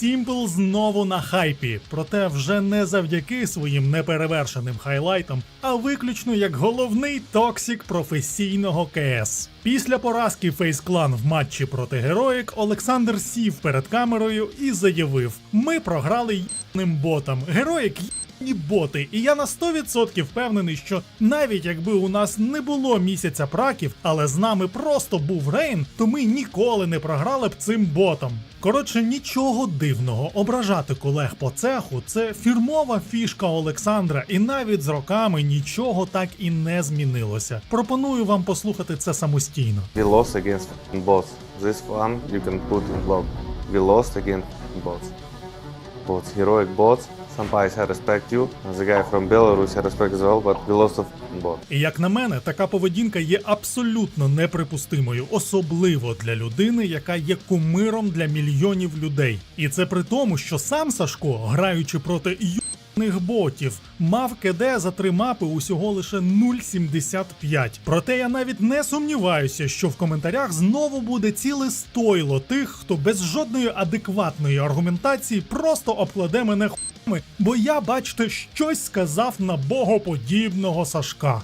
Сімпл знову на хайпі, проте вже не завдяки своїм неперевершеним хайлайтам, а виключно як головний токсік професійного КС. Після поразки Фейс Клан в матчі проти Героїк Олександр сів перед камерою і заявив: Ми програли єбним ботам. Героїк ні боти, і я на 100% впевнений, що навіть якби у нас не було місяця праків, але з нами просто був рейн, то ми ніколи не програли б цим ботам. Коротше, нічого дивного, ображати колег по цеху це фірмова фішка Олександра, і навіть з роками нічого так і не змінилося. Пропоную вам послухати це самостійно. We lost against bots. This one you can put in blog. We lost against bots. Bots, heroic bots. Some I respect you. The guy from Belarus I respect as well, but we lost of both. І як на мене, така поведінка є абсолютно неприпустимою, особливо для людини, яка є кумиром для мільйонів людей. І це при тому, що сам Сашко, граючи проти юних ботів, мав КД за три мапи усього лише 0,75. Проте я навіть не сумніваюся, що в коментарях знову буде ціле стойло тих, хто без жодної адекватної аргументації просто обкладе мене хуями, бо я, бачите, щось сказав на богоподібного Сашка.